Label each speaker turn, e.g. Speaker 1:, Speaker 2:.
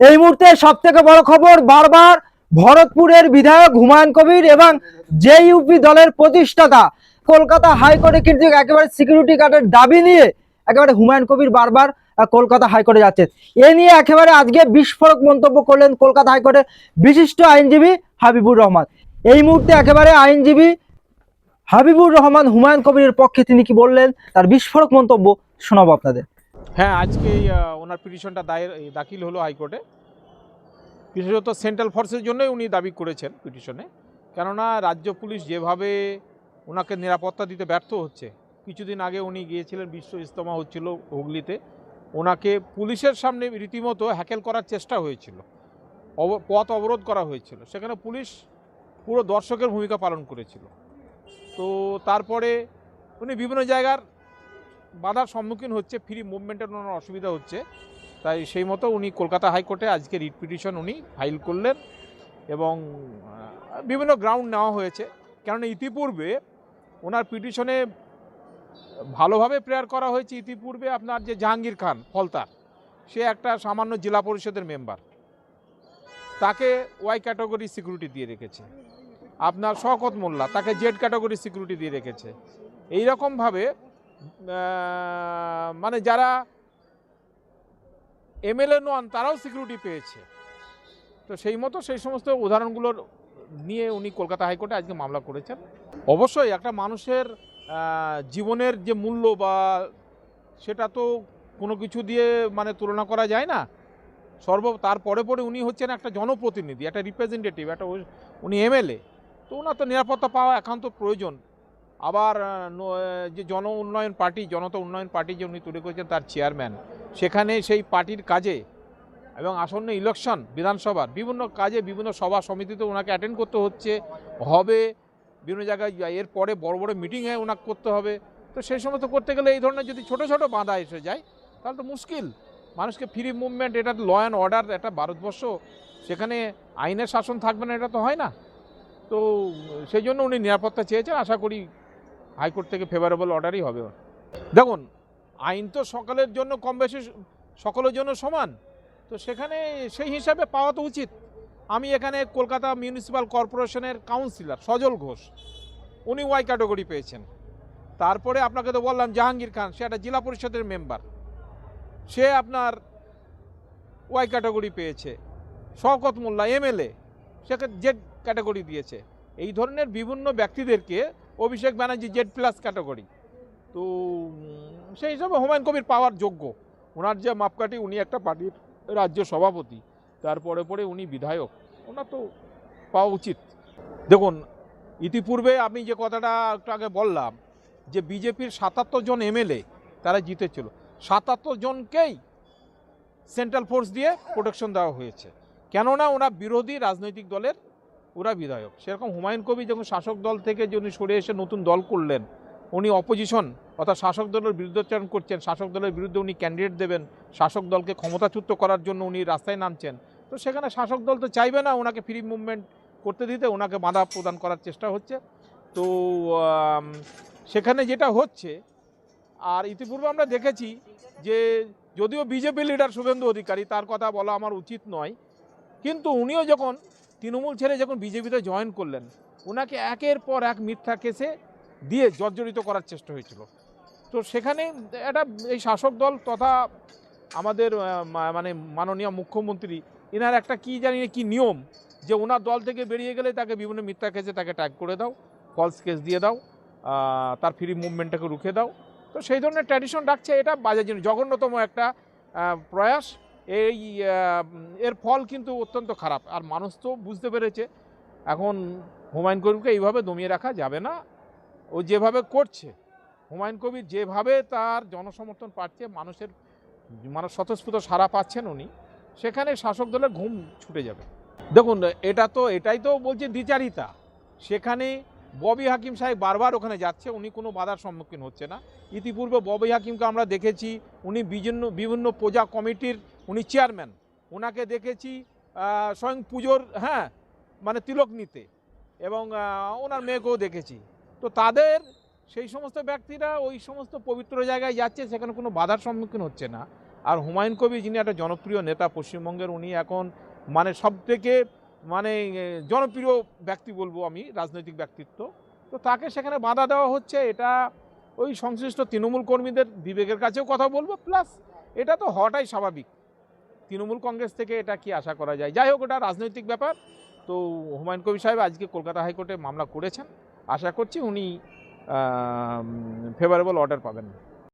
Speaker 1: এই মুহূর্তে সব থেকে বড় খবর, বারবার ভরতপুরের বিধায়ক হুমায়ুন কবির এবং যে ইউপি দলের প্রতিষ্ঠাতা। কলকাতা হাইকোর্টে কিন্তু একেবারে সিকিউরিটি গার্ডের দাবি নিয়ে একেবারে হুমায়ুন কবির বারবার কলকাতা হাইকোর্টে যাচ্ছেন। এ নিয়ে একেবারে আজকে বিস্ফোরক মন্তব্য করলেন কলকাতা হাইকোর্টের বিশিষ্ট আইনজীবী হাবিবুর রহমান। এই মুহূর্তে একেবারে আইনজীবী হাবিবুর রহমান হুমায়ুন কবিরের পক্ষে তিনি কি বললেন, তার বিস্ফোরক মন্তব্য শোনাবো আপনাদের।
Speaker 2: হ্যাঁ আজকেই ওনার পিটিশনটা দায়ের দাখিল হলো হাইকোর্টে। বিশেষত সেন্ট্রাল ফোর্সের জন্যই উনি দাবি করেছেন পিটিশনে। কেননা রাজ্য পুলিশ যেভাবে ওনাকে নিরাপত্তা দিতে ব্যর্থ হচ্ছে, কিছুদিন আগে উনি গিয়েছিলেন বিশ্ব ইস্তমা হচ্ছিল হুগলিতে, ওনাকে পুলিশের সামনে রীতিমতো হ্যাকেল করার চেষ্টা হয়েছিল পথ অবরোধ করা হয়েছিল। সেখানে পুলিশ পুরো দর্শকের ভূমিকা পালন করেছিল। তো তারপরে উনি বিভিন্ন জায়গার বাধার সম্মুখীন হচ্ছে ফ্রি মুভমেন্টের ওনার অসুবিধা হচ্ছে। তাই সেই মতো উনি কলকাতা হাইকোর্টে আজকে রিট পিটিশন উনি ফাইল করলেন এবং বিভিন্ন গ্রাউন্ড নেওয়া হয়েছে। কেননা ইতিপূর্বে ওনার পিটিশনে ভালোভাবে প্রেয়ার করা হয়েছে। ইতিপূর্বে আপনার যে জাহাঙ্গীর খান ফলতার সে একটা সামান্য জেলা পরিষদের মেম্বার তাকে ওয়াই ক্যাটাগরি সিকিউরিটি দিয়ে রেখেছে। আপনার শওকত মোল্লা তাকে জেড ক্যাটাগরি সিকিউরিটি দিয়ে রেখেছে। এই রকমভাবে আহ, মানে যারা এমএলএ নন, তারাও সিকিউরিটি পেয়েছে। তো সেই মতো সেই সমস্ত উদাহরণগুলোর নিয়ে উনি কলকাতা হাইকোর্টে আজকে মামলা করেছেন। অবশ্যই একটা মানুষের জীবনের যে মূল্য বা সেটা তো কোনো কিছু দিয়ে মানে তুলনা করা যায় না। সর্ব তারপরে পরে উনি হচ্ছেন একটা জনপ্রতিনিধি, একটা রিপ্রেজেন্টেটিভ একটা উনি এমএলএ। তো ওনার তো নিরাপত্তা পাওয়া একান্ত প্রয়োজন। আবার যে জন উন্নয়ন পার্টি, জনতা উন্নয়ন পার্টি যে উনি তৈরি করেছেন তার চেয়ারম্যান, সেখানে সেই পার্টির কাজে এবং আসন্ন ইলেকশন বিধানসভার বিভিন্ন কাজে বিভিন্ন সভা সমিতিতে ওনাকে অ্যাটেন্ড করতে হচ্ছে। হবে বিভিন্ন জায়গায় এর পরে বড় বড় মিটিংয়ে ওনাকে করতে হবে। তো সেই সমস্ত করতে গেলে এই ধরনের যদি ছোট ছোট বাঁধা এসে যায়, তাহলে তো মুশকিল। মানুষকে ফ্রি মুভমেন্ট এটা ল অ্যান্ড অর্ডার একটা ভারতবর্ষ, সেখানে আইনের শাসন থাকবে না, এটা তো হয় না। তো, সেই জন্য উনি নিরাপত্তা চেয়েছেন। আশা করি হাইকোর্ট থেকে ফেভারেবল অর্ডারই হবে দেখুন, আইন তো সকলের জন্য কম বেশি সকলের জন্য সমান। তো সেখানে সেই হিসাবে পাওয়া তো উচিত। আমি এখানে কলকাতা মিউনিসিপ্যাল কর্পোরেশনের কাউন্সিলর সজল ঘোষ। উনি ওয়াই ক্যাটাগরি পেয়েছেন। তারপরে আপনাকে তো বললাম, জাহাঙ্গীর খান, সে একটা জেলা পরিষদের মেম্বার সে আপনার ওয়াই ক্যাটাগরি পেয়েছে। শওকত মোল্লা এমএলএ সেকে জেড ক্যাটাগরি দিয়েছে। এই ধরনের বিভিন্ন ব্যক্তিদেরকে Abhishek Banerjee Z plus category তো সেই হিসাবে হুমায়ুন কবির পাওয়ার যোগ্য। ওনার যে মাপকাঠি, উনি একটা পার্টির রাজ্য সভাপতি। তারপরে পরে উনি বিধায়ক। ওনার তো পাওয়া উচিত। দেখুন, ইতিপূর্বে আমি যে কথাটা একটু আগে বললাম, যে বিজেপির সাতাত্তর জন এমএলএ, তারা জিতেছিল। সাতাত্তর জনকেই সেন্ট্রাল ফোর্স দিয়ে প্রোটেকশন দেওয়া হয়েছে। কেননা, ওরা বিরোধী রাজনৈতিক দলের ওরা বিধায়ক। সেরকম হুমায়ুন কবি যখন শাসক দল থেকে যে উনি সরে এসে নতুন দল করলেন, উনি অপোজিশন অর্থাৎ শাসক দলের বিরুদ্ধোচ্চারণ করছেন, শাসক দলের বিরুদ্ধে উনি ক্যান্ডিডেট দেবেন, শাসক দলকে ক্ষমতাচ্যুত করার জন্য উনি রাস্তায় নামছেন। তো সেখানে শাসক দল তো চাইবে না ওনাকে ফ্রি মুভমেন্ট করতে দিতে, ওনাকে বাধা প্রদান করার চেষ্টা হচ্ছে। তো সেখানে যেটা হচ্ছে, আর ইতিপূর্বে আমরা দেখেছি যে যদিও বিজেপি লিডার শুভেন্দু অধিকারী, তার কথা বলা আমার উচিত নয়, কিন্তু উনিও যখন তৃণমূল ছেড়ে যখন বিজেপিতে জয়েন করলেন, ওনাকে একের পর এক মিথ্যা কেসে দিয়ে জর্জরিত করার চেষ্টা হয়েছিল। তো সেখানে এটা এই শাসক দল তথা আমাদের মানে মাননীয় মুখ্যমন্ত্রী, এনার একটা কি জানি কি নিয়ম যে ওনার দল থেকে বেরিয়ে গেলে তাকে বিভিন্ন মিথ্যা কেসে তাকে ট্যাগ করে দাও ফলস কেস দিয়ে দাও তার ফ্রি মুভমেন্টটাকে রুখে দাও। তো সেই ধরনের ট্র্যাডিশন রাখছে এটা বাজার জিনিস, জঘন্যতম একটা প্রয়াস। এই এর ফল কিন্তু অত্যন্ত খারাপ। আর মানুষ তো বুঝতে পেরেছে, এখন হুমায়ুন কবিরকে এইভাবে দমিয়ে রাখা যাবে না। ও যেভাবে করছে, হুমায়ুন কবির যেভাবে তার জনসমর্থন পাচ্ছে, মানুষের মানুষ স্বতঃস্ফূর্ত সারা পাচ্ছেন উনি, সেখানে শাসক দলের ঘুম ছুটে যাবে। দেখুন, এটা তো, এটাই তো বলছে দ্বিচারিতা। সেখানে ববি হাকিম সাহেব বারবার ওখানে যাচ্ছে, উনি কোনো বাধার সম্মুখীন হচ্ছে না। ইতিপূর্বে ববি হাকিমকে আমরা দেখেছি, উনি বিভিন্ন বিভিন্ন পূজা কমিটির উনি চেয়ারম্যান। ওনাকে দেখেছি স্বয়ং পুজোর হ্যাঁ মানে তিলক নিতে। এবং ওনার মেয়েকেও দেখেছি। তো তাদের সেই সমস্ত ব্যক্তিরা ওই সমস্ত পবিত্র জায়গায় যাচ্ছে, সেখানে কোনো বাধার সম্মুখীন হচ্ছে না। আর হুমায়ুন কবির, যিনি একটা জনপ্রিয় নেতা, পশ্চিমবঙ্গের উনি এখন মানে সব থেকে মানে জনপ্রিয় ব্যক্তি বলব আমি, রাজনৈতিক ব্যক্তিত্ব। তো তাকে সেখানে বাধা দেওয়া হচ্ছে, এটা ওই সংশ্লিষ্ট তৃণমূল কর্মীদের বিবেকের কাছেও কথা বলব। প্লাস এটা তো হওয়াটাই স্বাভাবিক। তৃণমূল কংগ্রেস থেকে এটা কি আশা করা যায়? যাই হোক, ওটা রাজনৈতিক ব্যাপার। তো হুমায়ুন কবির সাহেব আজকে কলকাতা হাইকোর্টে মামলা করেছেন। আশা করছি উনি ফেভারেবল অর্ডার পাবেন।